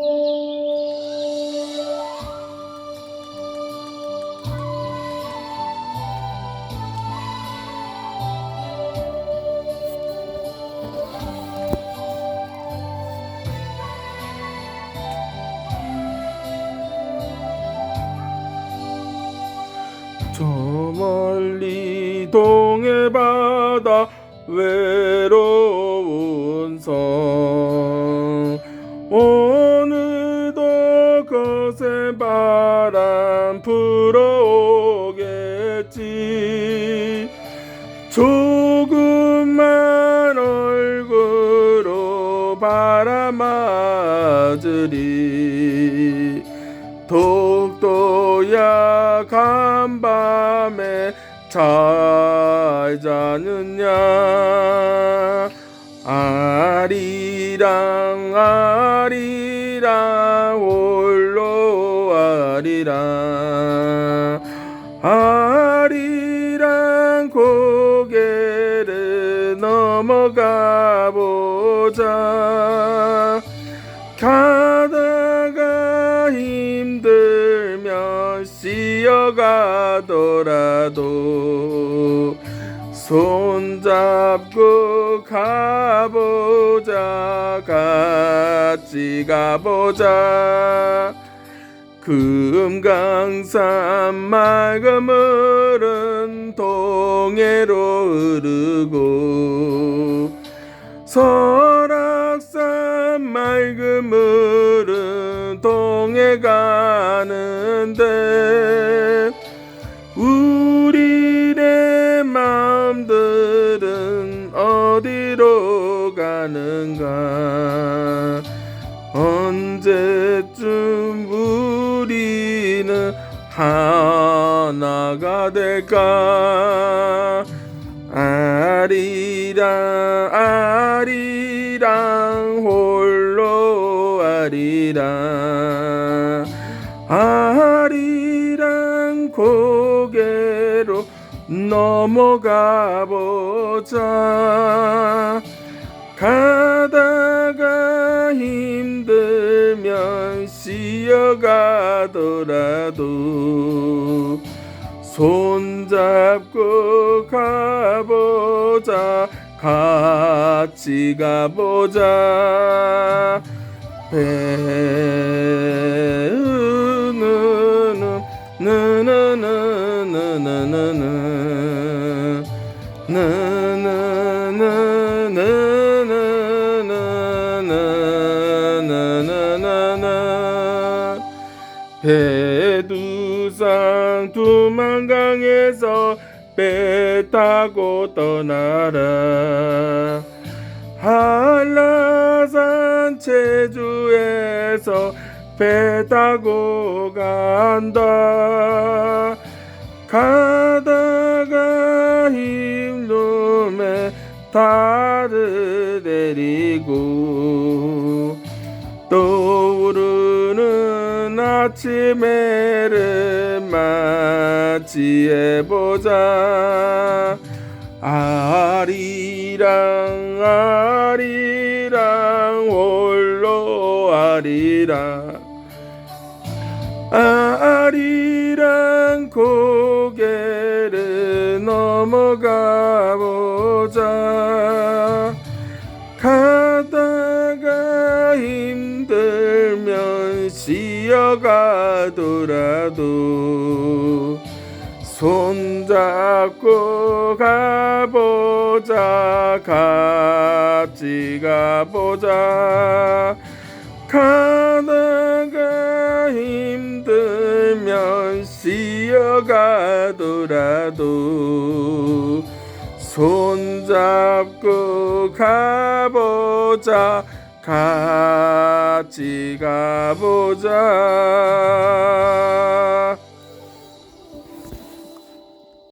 저 멀리 동해 바다 외로운 불어오겠지. 조금만 얼굴로 바람 맞으리. 독도 약한 밤에 잘 자느냐. 아리랑 아리랑 홀로 아리랑. 아 넘어가 보자. 가다가 힘들면 쉬어가더라도 손잡고 가보자 같이 가보자 금강산 맑은 물은 동해로 흐르고 설악산 맑은 물은 동해 가는데 우리의 마음들은 어디로 가는가 우리는 하나가 될까? 아리랑 아리랑 홀로 아리랑. 아리랑 고개로 넘어가 보자. 가다가 힘들 지어가더라도 손잡고 가보자 같이 가보자 배우는 배두상 두만강에서 배 타고 떠나라. 한라산 제주에서 배 타고 간다. 가다가 힘들면 다들 데리고 떠오르는 아침에를 맞이해보자. 아리랑 아리랑 홀로 아리랑. 아리랑 고개를 넘어가 보자 쉬어가더라도 손잡고 가보자 같이 가보자. 가다가 힘들면 쉬어가더라도 손잡고 가보자 같이 가보자